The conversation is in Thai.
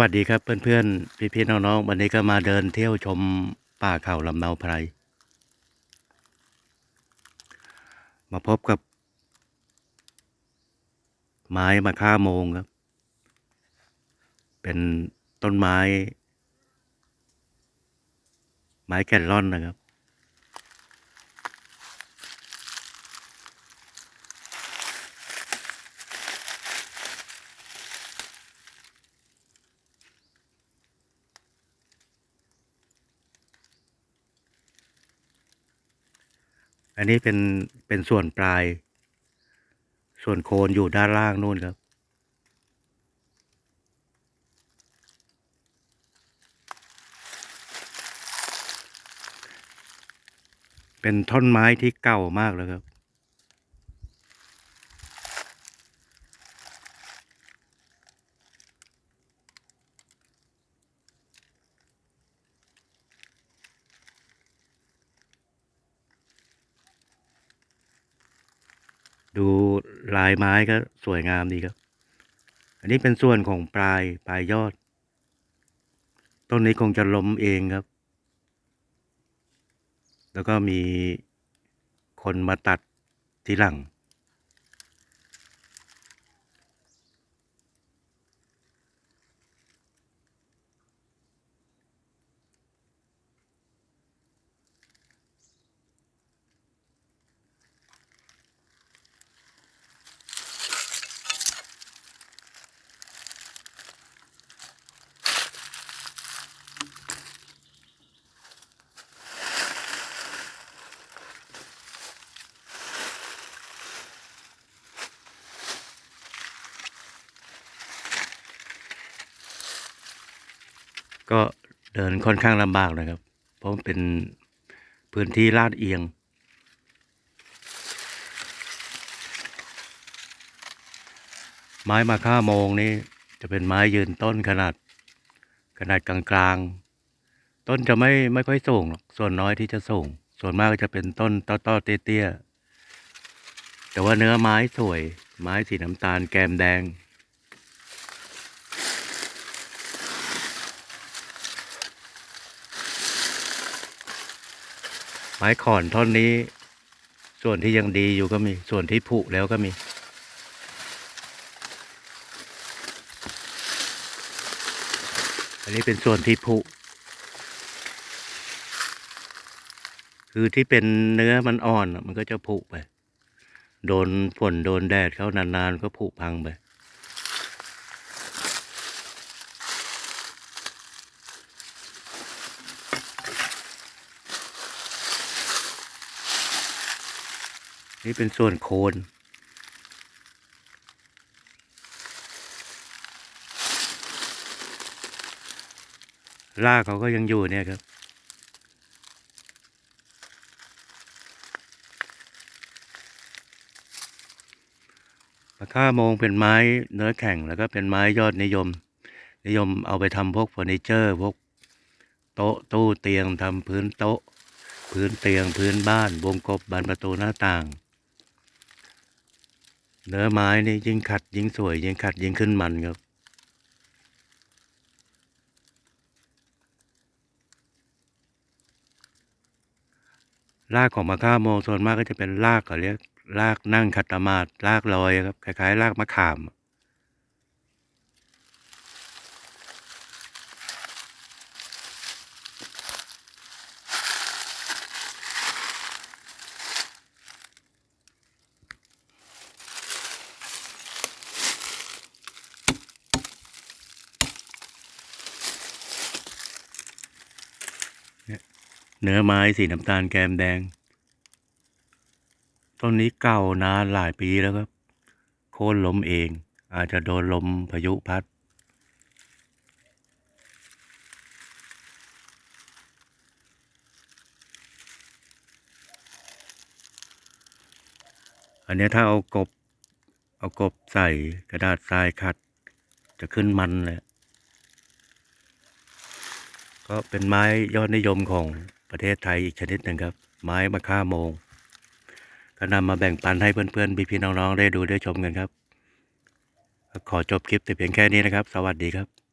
วัสดีครับเพื่อนๆ พี่ๆน้องๆ วันนี้ก็มาเดินเที่ยวชมป่าเขาลำเนาไพร มาพบกับ ไม้มาค่าโมงครับ เป็นต้นไม้ ไม้แก่นร่อนนะครับ อันนี้เป็นเป็นส่วนปลาย ส่วนโคนอยู่ด้านล่างนู่นครับเป็นท่อนไม้ที่เก่ามากแล้วครับ ดู ลายไม้ก็สวยงามดีครับ อันนี้เป็นส่วนของปลายปลายยอด ต้นนี้คงจะล้มเองครับ แล้วก็มีคนมาตัดทีหลัง ก็เดินค่อนข้างลำบากนะครับ เพราะมันเป็นพื้นที่ลาดเอียง ไม้มาค่าโมงนี่จะเป็นไม้ยืนต้นขนาด ขนาดกลางๆ ต้นจะไม่ไม่ค่อยสูงหรอกส่วนน้อยที่จะสูง ส่วนมากก็จะเป็นต้นต้อๆเตี้ยๆแต่ว่าเนื้อไม้สวย ไม้สีน้ำตาลแกมแดง ไม้ขอนท่อนนี้ ส่วนที่ยังดีอยู่ก็มีส่วนที่ผุแล้วก็มี อันนี้เป็นส่วนที่ผุคือที่เป็นเนื้อมันอ่อนมันก็จะผุไป โดนฝนโดนแดดเข้านานๆก็ผุพังไป นี่เป็นส่วนโคนรากเขาก็ยังอยู่เนี่ยครับ มะค่ามงเป็นไม้เนื้อแข็งแล้วก็เป็นไม้ยอดนิยม นิยมเอาไปทำพวกเฟอร์นิเจอร์พวกโต๊ะตู้เตียงทำพื้นโต๊ะ พื้นเตียงพื้นบ้านวงกบบานประตูหน้าต่าง เนื้อไม้นี่ยิ่งขัดยิ่งสวยยิ่งขัดยิ่งขึ้นมันครับ รากของมะข่าโมส่วนมากก็จะเป็นรากเขาเรียกรากนั่งขัดตมาดรากลอยครับคล้ายๆรากมะขาม เนื้อไม้สีน้ำตาลแกมแดง ต้นนี้เก่านานหลายปีแล้วครับ โค่นล้มเอง อาจจะโดนลมพายุพัด อันนี้ถ้าเอากบ เอากบใส่กระดาษทรายขัด จะขึ้นมันเลยก็เป็นไม้ยอดนิยมของ ประเทศไทยอีกชนิดหนึ่งครับ ไม้มะค่าโมง ก็นำมาแบ่งปันให้เพื่อนๆพี่ๆน้องๆได้ดูได้ชมกันครับ ขอจบคลิปแต่เพียงแค่นี้นะครับ สวัสดีครับ